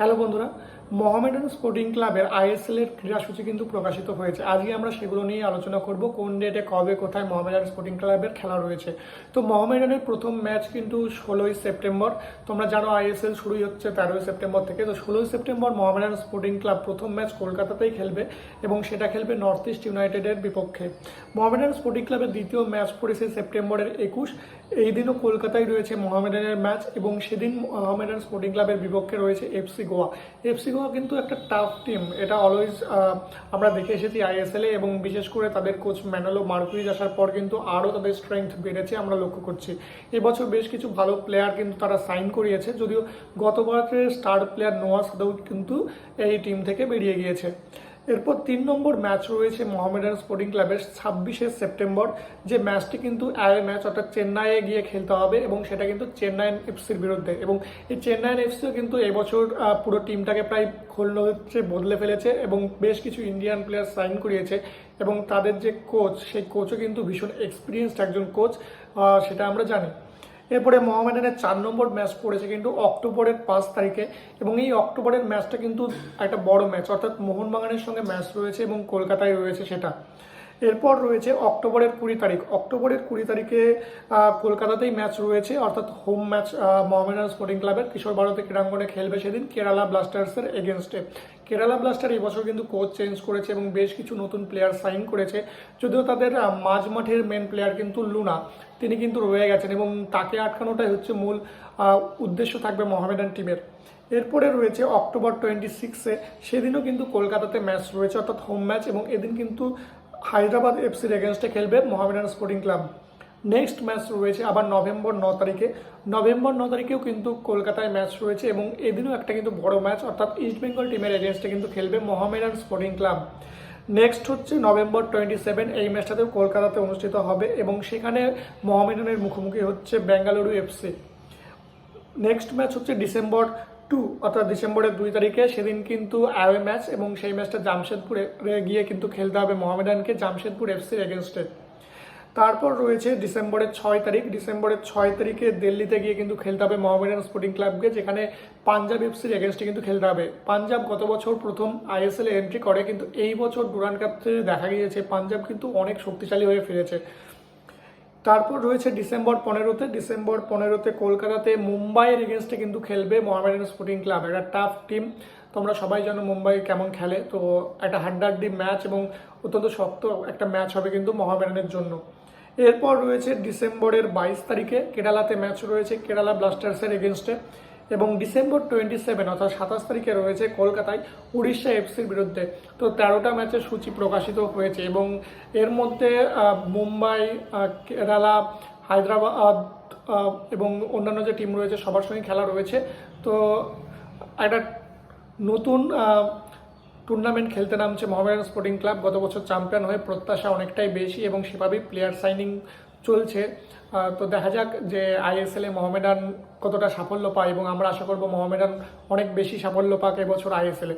Hello বন্ধুরা Mohammedan sporting ক্লাবের ISL এর ক্রীড়াসূচি কিন্তু প্রকাশিত হয়েছে। আজকে আমরা সেগুলো নিয়ে আলোচনা করব, কোন ডেটে, কবে, কোথায় মোহামেডান স্পোর্টিং ক্লাবের খেলা রয়েছে। তো মোহামেডানের প্রথম ম্যাচ কিন্তু ষোলোই সেপ্টেম্বর। তোমরা জানো আইএসএল শুরুই হচ্ছে তেরোই সেপ্টেম্বর থেকে। তো ষোলোই সেপ্টেম্বর মোহামেডান স্পোর্টিং ক্লাব প্রথম ম্যাচ কলকাতাতেই খেলবে এবং সেটা খেলবে নর্থ ইস্ট ইউনাইটেডের বিপক্ষে। মোহামেডান স্পোর্টিং ক্লাবের দ্বিতীয় ম্যাচ পড়েছে সেপ্টেম্বরের একুশ। এই দিনও কলকাতায় রয়েছে মোহামেডানের ম্যাচ এবং সেদিন মোহামেডান স্পোর্টিং ক্লাবের বিপক্ষে রয়েছে এফসি গোয়া। এফসি গোয়া কিন্তু একটা টাফ টিম এটা অলওয়েজ আমরা দেখে এসেছি আইএসএল এবং বিশেষ করে তাদের কোচ ম্যানালো মার্কুইজ আসার পর কিন্তু আরও তাদের স্ট্রেংথ বেড়েছে, আমরা লক্ষ্য করছি। এবছর বেশ কিছু ভালো প্লেয়ার কিন্তু তারা সাইন করিয়েছে, যদিও গতবারের স্টার প্লেয়ার নোয়া সাদাউদ কিন্তু এই টিম থেকে বেরিয়ে গিয়েছে। এরপর তিন নম্বর ম্যাচ রয়েছে মোহামেডান স্পোর্টিং ক্লাবের ছাব্বিশে সেপ্টেম্বর। যে ম্যাচটি কিন্তু অ্যাওয়ে ম্যাচ, অর্থাৎ চেন্নাইয়ে গিয়ে খেলতে হবে এবং সেটা কিন্তু চেন্নাইন এফসির বিরুদ্ধে। এবং এই চেন্নাইন এফসিও কিন্তু এবছর পুরো টিমটাকে প্রায় খোলন হচ্ছে, বদলে ফেলেছে এবং বেশ কিছু ইন্ডিয়ান প্লেয়ার সাইন করিয়েছে এবং তাদের যে কোচ সেই কোচও কিন্তু ভীষণ এক্সপিরিয়েন্সড একজন কোচ সেটা আমরা জানি। এরপরে মহামেডানের চার নম্বর ম্যাচ পড়েছে কিন্তু অক্টোবরের পাঁচ তারিখে এবং এই অক্টোবরের ম্যাচটা কিন্তু একটা বড় ম্যাচ, অর্থাৎ মোহনবাগানের সঙ্গে ম্যাচ রয়েছে এবং কলকাতায় রয়েছে সেটা। এরপর রয়েছে অক্টোবরের কুড়ি তারিখ। অক্টোবরের কুড়ি তারিখে কলকাতাতেই ম্যাচ রয়েছে, অর্থাৎ হোম ম্যাচ মোহামেডান স্পোর্টিং ক্লাবের কিশোর ভারতী ক্রীড়াঙ্গনে খেলবে সেদিন কেরালা ব্লাস্টার্সের এগেনস্টে কেরালা ব্লাস্টার এই বছর কিন্তু কোচ চেঞ্জ করেছে এবং বেশ কিছু নতুন প্লেয়ার সাইন করেছে। যদিও তাদের মাঝ মাঠের মেন প্লেয়ার কিন্তু লুনা, তিনি কিন্তু রয়ে গেছেন এবং তাকে আটকানোটাই হচ্ছে মূল উদ্দেশ্য থাকবে মোহামেডান টিমের এরপরে রয়েছে অক্টোবর টোয়েন্টি সিক্সে সেদিনও কিন্তু কলকাতাতে ম্যাচ রয়েছে, অর্থাৎ হোম ম্যাচ এবং এদিন কিন্তু হায়দ্রাবাদ এফসির এগেনস্টে খেলবে Mohammedan Sporting Club. Next match রয়েছে আবার নভেম্বর ন তারিখে। নভেম্বর ন তারিখেও কিন্তু কলকাতায় ম্যাচ রয়েছে এবং এদিনও একটা কিন্তু বড় ম্যাচ, অর্থাৎ ইস্ট বেঙ্গল টিমের এগেনস্টে কিন্তু খেলবে মোহামেডান স্পোর্টিং ক্লাব। নেক্সট হচ্ছে নভেম্বর টোয়েন্টি সেভেন, এই ম্যাচটাতেও কলকাতাতে অনুষ্ঠিত হবে এবং সেখানে মোহামেডানের মুখোমুখি হচ্ছে বেঙ্গালুরু এফসি। নেক্সট ম্যাচ হচ্ছে ডিসেম্বর টু, অর্থাৎ ডিসেম্বরের দুই তারিখে সেদিন কিন্তু অ্যাওয়ে ম্যাচ এবং সেই ম্যাচটা জামশেদপুরে গিয়ে কিন্তু খেলতে হবে মোহামেডানকে, জামশেদপুর এফসির এগেনস্টে। তারপর রয়েছে ডিসেম্বরের ছয় তারিখ। ডিসেম্বরের ছয় তারিখে দিল্লিতে গিয়ে কিন্তু খেলতে হবে মোহামেডান স্পোর্টিং ক্লাবকে, যেখানে পাঞ্জাব এফসির এগেনস্টে কিন্তু খেলতে হবে। পাঞ্জাব গত বছর প্রথম আইএসএল এন্ট্রি করে, কিন্তু এই বছর ডুরান কাপ থেকে দেখা গিয়েছে, পাঞ্জাব কিন্তু অনেক শক্তিশালী হয়ে ফিরেছে। তারপর রয়েছে ডিসেম্বর পনেরোতে। ডিসেম্বর পনেরোতে কলকাতাতে মুম্বাইয়ের এগেনস্টে কিন্তু খেলবে মোহামেডান স্পোর্টিং ক্লাব। একটা টাফ টিম তোমরা সবাই জানো মুম্বাই কেমন খেলে। তো একটা হাড্ডাহাড্ডি ম্যাচ এবং অত্যন্ত শক্ত একটা ম্যাচ হবে কিন্তু মোহামেডানের জন্য। এরপর রয়েছে ডিসেম্বরের বাইশ তারিখে কেরালাতে ম্যাচ রয়েছে। কেরালা ব্লাস্টার্সের এগেনস্টে এবং ডিসেম্বর টোয়েন্টি সেভেন অর্থাৎ সাতাশ তারিখে রয়েছে কলকাতায় উড়িষ্যা এফসির বিরুদ্ধে। তো তেরোটা ম্যাচের সূচি প্রকাশিত হয়েছে এবং এর মধ্যে মুম্বাই কেরালা, হায়দ্রাবাদ এবং অন্যান্য যে টিম রয়েছে সবার সঙ্গে খেলা রয়েছে। তো একটা নতুন টুর্নামেন্ট খেলতে নামছে মোহামেডান স্পোর্টিং ক্লাব। গত বছর চ্যাম্পিয়ন হয়ে প্রত্যাশা অনেকটাই বেশি এবং সেভাবেই প্লেয়ার সাইনিং চলছে। তো দেখা যাক যে আইএসএলে মোহামেডান কতটা সাফল্য পায় এবং আমরা আশা করব মহমেডান অনেক বেশি সাফল্য পাক এবছর আইএসএল